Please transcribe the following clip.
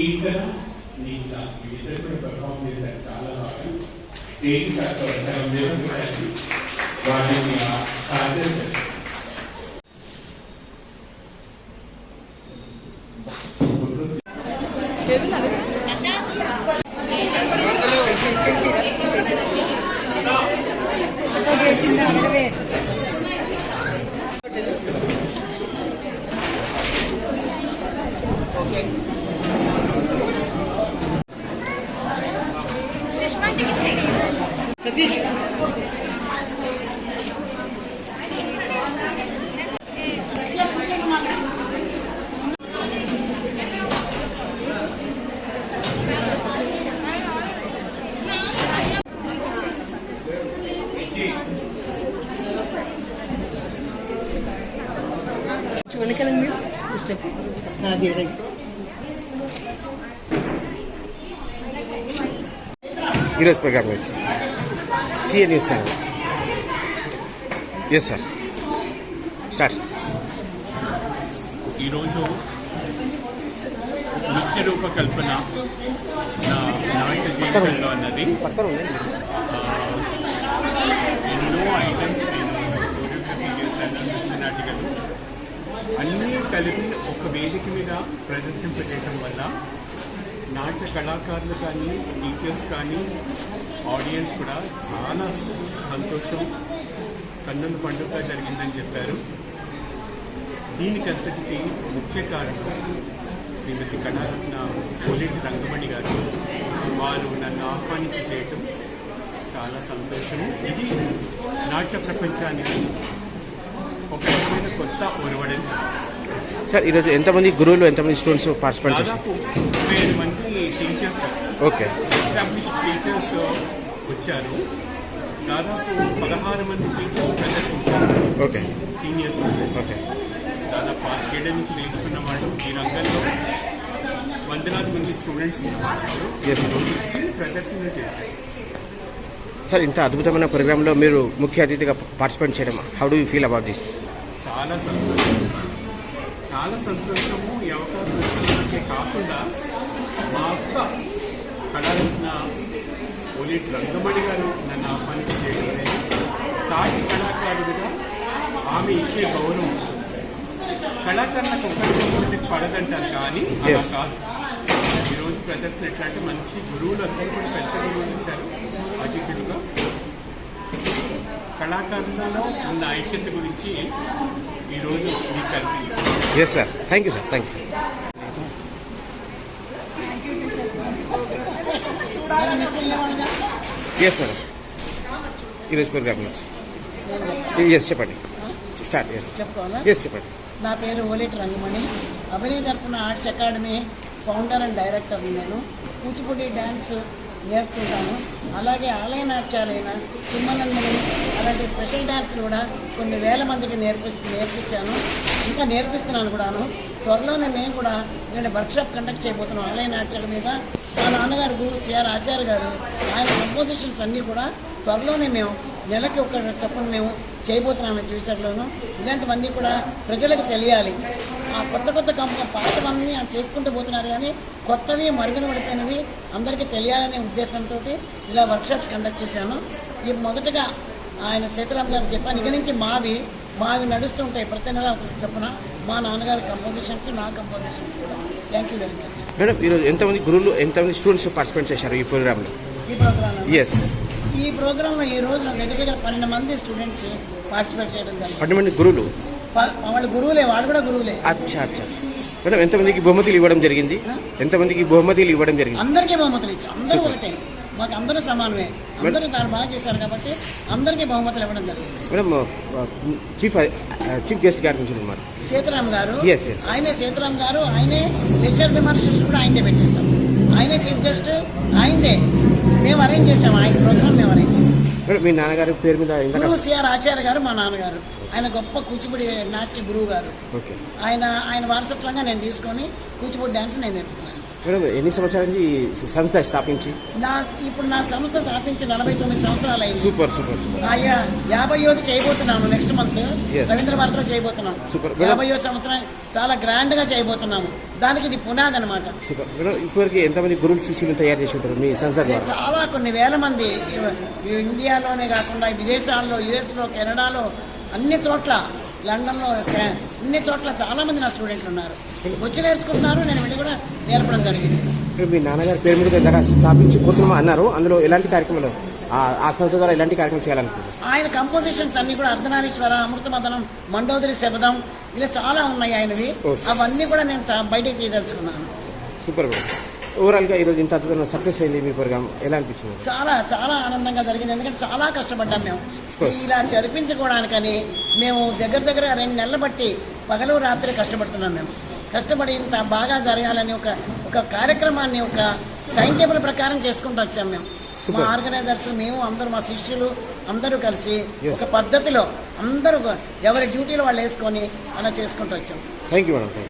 Equal నీట్గా వీళ్ళిద్దరు కూడా పెర్ఫామ్ చేశారు చాలా బాగా స్టేజ్ చేస్తారు వాళ్ళని సాధ్యం సతీష్ ఈరోజు ప్రోగ్రామ్ వచ్చి CA news channel. Yes sir start ఈరోజు నిత్య రూపకల్పన నా నాట్య జీవితంలో అన్నది పక్కన ఉండండి ఎన్నో ఐటమ్స్ నేను కొరియోగ్రఫీ చేశాను నృత్య నాటికలు అన్నీ కలిపి ఒక వేదిక మీద ప్రదర్శింపజేయడం వల్ల నాట్య కళాకారులు కానీ టీచర్స్ కానీ ఆడియన్స్ కూడా చాలా సంతోషం. కన్నుల పండుగ జరిగిందని చెప్పారు. దీనికి అంతటికి ముఖ్య కారణం శ్రీమతి కళారత్న పోలిటి రంగమణి గారు. వారు నన్ను ఆహ్వానించి చేయటం చాలా సంతోషము ఇది నాట్య ప్రపంచానికి కొత్త ఒరవడని సార్ ఈరోజు ఎంతమంది గురువులు ఎంతమంది స్టూడెంట్స్ పార్టిసిపేట్ చేశారు? మంది టీచర్స్ ఓకే. ఎస్టాబ్లిష్ టీచర్స్ వచ్చారు. దాదాపు పదహారు మంది టీచర్స్ ప్రదర్శించారు. ఓకే. Senior students okay. దాదాపు నేర్చుకున్న వాళ్ళు ఈ రంగంలో వందలాది మంది స్టూడెంట్స్ ప్రదర్శన చేశారు. సార్ ఇంత అద్భుతమైన ప్రోగ్రాంలో మీరు ముఖ్య అతిథిగా పార్టిసిపేట్ చేయడం how do you feel about this చాలా సంతోషం. చాలా సంతోషము ఈ అవకాశం ఇచ్చినందుకే కాకుండా మా అక్క కళారత్న ఓలిట్ రంగమణి గారు నన్ను ఆహ్వానించి చేయడం అనేది సాటి కళాకారుడిగా ఆమె ఇచ్చే గౌరవం. కళాకారులకు ఒకరికి పడదంటారు కానీ అలా. కాదు. ఈరోజు ప్రదర్శన ఎట్లా అంటే మంచి గురువులు అందరూ కూడా పెద్ద గురువులు ఇచ్చారు అతిథులుగా కళాకారులలో ఉన్న ఐక్యత గురించి ఈరోజు మీకు కనిపిస్తుంది yes sir thank you sir thank you yes madam ఈరోజు ప్రోగ్రామ్ నుంచి ఎస్ చెప్పండి. స్టార్ట్ ఎస్ చెప్పుకోవాలా? ఎస్ చెప్పండి. నా పేరు ఓలేటి రంగమణి. అభినయ తరపున arts academy founder and director నేను. కూచిపూడి డ్యాన్స్ నేర్పుతుంటాను. అలాగే ఆలయ నాట్యాలైన చిమ్మనందని అలాంటి స్పెషల్ డ్యాన్స్ కూడా కొన్ని వేల మందికి నేర్పి నేర్పించాను. ఇంకా నేర్పిస్తున్నాను కూడాను. త్వరలోనే మేము కూడా నేను వర్క్షాప్ కండక్ట్ చేయబోతున్నాం. ఆలయ నాట్యాల మీద మా నాన్నగారు గురు సిఆర్ ఆచార్య గారు ఆయన కంపోజిషన్స్ అన్నీ కూడా త్వరలోనే మేము నెలకి ఒక చొప్పున మేము చేయబోతున్నాము ఫ్యూచర్లోను ఇలాంటివన్నీ కూడా ప్రజలకు తెలియాలి. ఆ కొత్త కొత్త కంపెనీ పాతవన్నీ ఆ చేసుకుంటూ పోతున్నారు కానీ కొత్తవి మరుగున పడిపోయినవి అందరికీ తెలియాలనే ఉద్దేశంతో ఇలా వర్క్షాప్స్ కండక్ట్ చేశాను. ఇది మొదటగా ఆయన సీతారాం గారు చెప్పాను ఇక నుంచి మావి మావి నడుస్తుంటాయి ప్రతి నెల చొప్పున మా నాన్నగారి కంపోజిషన్స్ నా కంపోజిషన్స్ కూడా. Thank you very much madam ఈరోజు ఎంతమంది గురువులు ఎంతమంది స్టూడెంట్స్ పార్టిసిపేట్ చేశారు ఈ ప్రోగ్రాంలో ఈ ప్రోగ్రామ్ ఎస్ ఈ ప్రోగ్రాంలో ఈ రోజు దగ్గర దగ్గర పన్నెండు మంది స్టూడెంట్స్ పార్టిసిపేట్ చేయడం జరిగింది. పన్నెండు మంది గురువులు? వాళ్ళ గురువులే వాళ్ళు కూడా గురువులే. అచ్చా అచ్చా. మేడం ఎంతమందికి బహుమతులు ఇవ్వడం జరిగింది? ఎంతమందికి బహుమతులు ఇవ్వడం జరిగింది? అందరికీ బహుమతులు ఇచ్చాం. అందరూ. ఒకటే. మాకు అందరూ సమానమే. అందరూ దాన్ని బాగా చేశారు కాబట్టి అందరికీ బహుమతులు ఇవ్వడం జరిగింది. మేడం చీఫ్ చీఫ్ గెస్ట్ గారి నుంచి అనమాట సీతారాం గారు. ఆయనే సీతారాం గారు ఆయనే లెక్చర్ విమర్శిస్తూ కూడా ఆయనే పెట్టేస్తాం ఆయనే చీఫ్ గెస్ట్ ఆయనదే. మేము అరేంజ్ చేసాం ఆయన ప్రోగ్రామ్ మేము అరేంజ్ చేసాం మీ నాన్నగారి పేరు మీద గురువు సిఆర్ ఆచార్య గారు మా నాన్నగారు. ఆయన గొప్ప కూచిపూడి నాట్య గురువు గారు. ఓకే. ఆయన ఆయన వారసత్వంగా నేను తీసుకొని కూచిపూడి డ్యాన్స్ నేను నేర్పుతున్నాను. మేడం ఎన్ని సంవత్సరాల నుంచి సంస్థ స్థాపించి? నా ఇప్పుడు నా సంస్థ స్థాపించి నలభై తొమ్మిది సంవత్సరాలు అయింది. Super super super. ఆయా యాభై యోది చేయబోతున్నాము నెక్స్ట్ మంత్. రవీంద్ర భారతిలో చేయబోతున్నాం Super. యాభై సంవత్సరం చాలా గ్రాండ్గా చేయబోతున్నాము. దానికి ఇది పునాది అనమాట సూపర్. మేడం ఇప్పటివరకు ఎంతమంది గురువులు శిష్యులు తయారు చేసి ఉంటారు మీ సంస్థ ద్వారా? చాలా కొన్ని వేల మంది ఇండియాలోనే కాకుండా విదేశాల్లో యుఎస్లో కెనడాలో అన్ని చోట్ల లండన్లో అన్ని చోట్ల చాలా మంది నా స్టూడెంట్లు ఉన్నారు. వచ్చి నేర్చుకుంటున్నారు నేను వెళ్ళి కూడా నేర్పడం జరిగింది. మేడం, మీ నాన్నగారి పేరు మీద ఇందాక స్థాపించి పోతున్నామా అన్నారు అందులో ఎలాంటి కార్యక్రమాలు ఆ- సంస్థ ద్వారా ఎలాంటి కార్యక్రమం చేయాలనుకుంటున్నారు? ఆయన కంపోజిషన్స్ అన్ని కూడా అర్ధనారీశ్వర అమృతమదనం మండోదరి శబదం ఇలా చాలా ఉన్నాయి ఆయనవి. అవన్నీ కూడా నేను బయటకు తీయదలుచుకున్నాను. సూపర్ ఓవరాల్గా ఈరోజు ఇంత అద్భుతంగా సక్సెస్ అయింది మీ ప్రోగ్రామ్ ఎలా అనిపించింది? చాలా చాలా ఆనందంగా జరిగింది. ఎందుకంటే చాలా కష్టపడ్డాం మేము. ఇలా జరిపించుకోవడానికని మేము దగ్గర దగ్గర రెండు నెలలు బట్టి పగలు రాత్రి కష్టపడుతున్నాం మేము. కష్టపడి ఇంత బాగా జరగాలని ఒక ఒక కార్యక్రమాన్ని ఒక టైం టేబుల్ ప్రకారం చేసుకుంటూ వచ్చాం మేము. మా. ఆర్గనైజర్స్ మేము అందరూ మా శిష్యులు అందరూ కలిసి. ఒక పద్ధతిలో అందరూ ఎవరి డ్యూటీలు వాళ్ళు వేసుకొని అలా చేసుకుంటూ వచ్చాం. Thank you madam